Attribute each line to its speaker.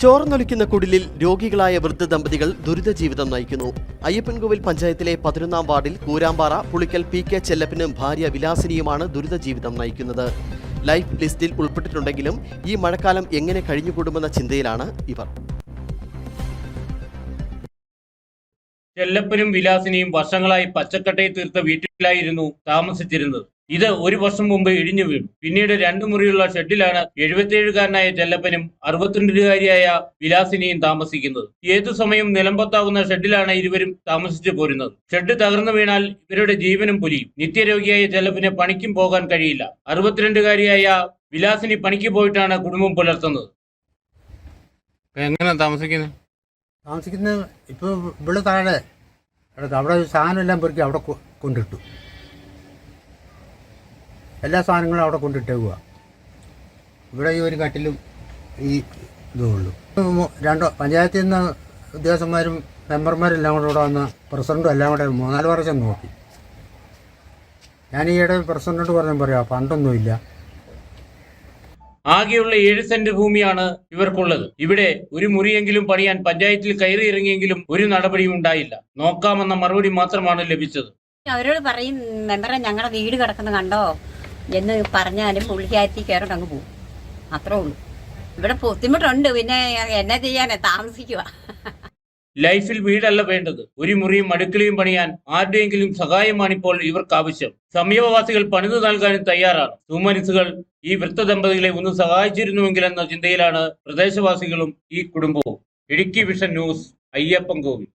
Speaker 1: ചോർന്നൊലിക്കുന്ന കുടിലിൽ രോഗികളായ വൃദ്ധ ദമ്പതികൾ ദുരിത ജീവിതം നയിക്കുന്നു. അയ്യപ്പൻകോവിൽ പഞ്ചായത്തിലെ പതിനൊന്നാം വാർഡിൽ കൂരാമ്പാറ പുളിക്കൽ പി കെ ചെല്ലപ്പനും ഭാര്യ വിലാസിനിയുമാണ് ദുരിത ജീവിതം നയിക്കുന്നത്. ലൈഫ് ലിസ്റ്റിൽ ഉൾപ്പെട്ടിട്ടുണ്ടെങ്കിലും ഈ മഴക്കാലം എങ്ങനെ കഴിഞ്ഞുകൂടുമെന്ന ചിന്തയിലാണ് ഇവർ.
Speaker 2: ചെല്ലപ്പനും വിലാസിനിയും വർഷങ്ങളായി പച്ചക്കട്ടയിൽ തീർത്ത വീട്ടിലായിരുന്നു താമസിച്ചിരുന്നത്. ഇത് ഒരു വർഷം മുമ്പ് ഇടിഞ്ഞു വീണു. പിന്നീട് രണ്ടു മുറിയുള്ള ഷെഡിലാണ് എഴുപത്തിയേഴുകാരനായ ചെല്ലപ്പനും അറുപത്തിരണ്ടുകാരിയായ വിലാസിനിയും താമസിക്കുന്നത്. ഏതു സമയം നിലമ്പത്താവുന്ന ഷെഡിലാണ് ഇരുവരും താമസിച്ചു പോരുന്നത്. ഷെഡ് തകർന്നു വീണാൽ ഇവരുടെ ജീവനും പുലിയും. നിത്യരോഗിയായ ചെല്ലപ്പിന് പണിക്കും പോകാൻ കഴിയില്ല. അറുപത്തിരണ്ടുകാരിയായ വിലാസിനി പണിക്ക് പോയിട്ടാണ് കുടുംബം പുലർത്തുന്നത്.
Speaker 3: എങ്ങനെ താമസിക്കുന്നത്
Speaker 4: താമസിക്കുന്നത് ഇപ്പോൾ ഇവിടെ താഴെ. അവിടെ അവിടെ സാധനം എല്ലാം പെറുക്കി അവിടെ കൊണ്ടിട്ടു. എല്ലാ സാധനങ്ങളും അവിടെ കൊണ്ടിട്ടേക്കുക ഇവിടെ ഈ ഒരു കട്ടിലും ഈ ഇതേ ഉള്ളൂ രണ്ടോ പഞ്ചായത്തിൽ നിന്ന് ഉദ്യോഗസ്ഥന്മാരും മെമ്പർമാരെല്ലാം കൂടെ ഇവിടെ വന്ന് പ്രസിഡന്റും എല്ലാം കൂടെ മൂന്നാൽ വർഷം നോക്കി. ഞാൻ ഈയിടെ പ്രസിഡന്റിനോട് പറഞ്ഞു പറയാം പണ്ടൊന്നുമില്ല
Speaker 2: ആകെയുള്ള ഏഴ് സെന്റ് ഭൂമിയാണ് ഇവർക്കുള്ളത്. ഇവിടെ ഒരു മുറിയെങ്കിലും പണിയാൻ പഞ്ചായത്തിൽ കയറി ഇറങ്ങിയെങ്കിലും ഒരു നടപടിയും ഉണ്ടായില്ല. നോക്കാമെന്ന മറുപടി മാത്രമാണ് ലഭിച്ചത്.
Speaker 5: അവരോട് പറയും മെമ്പറെ ഞങ്ങളുടെ വീട് കിടക്കുന്നത് കണ്ടോ? എന്ന് പറഞ്ഞാലും പുള്ളിക്കാരത്തി കയറിട്ട് അങ്ങ് പോകും അത്രേ ഉള്ളൂ. ഇവിടെ ബുദ്ധിമുട്ടുണ്ട്. പിന്നെ എന്നാ ചെയ്യാനേ താമസിക്കുക
Speaker 2: ലൈഫിൽ വീടല്ല വേണ്ടത്. ഒരു മുറിയും അടുക്കളയും പണിയാൻ ആരുടെയെങ്കിലും സഹായമാണിപ്പോൾ ഇവർക്ക് ആവശ്യം സമീപവാസികൾ പണിതു നൽകാനും തയ്യാറാണ്. സുമനസുകൾ ഈ വൃത്ത ദമ്പതികളെ ഒന്ന് സഹായിച്ചിരുന്നുവെങ്കിൽ എന്ന ചിന്തയിലാണ് പ്രദേശവാസികളും ഈ കുടുംബവും. Idukki vision news Ayyappan Kovil.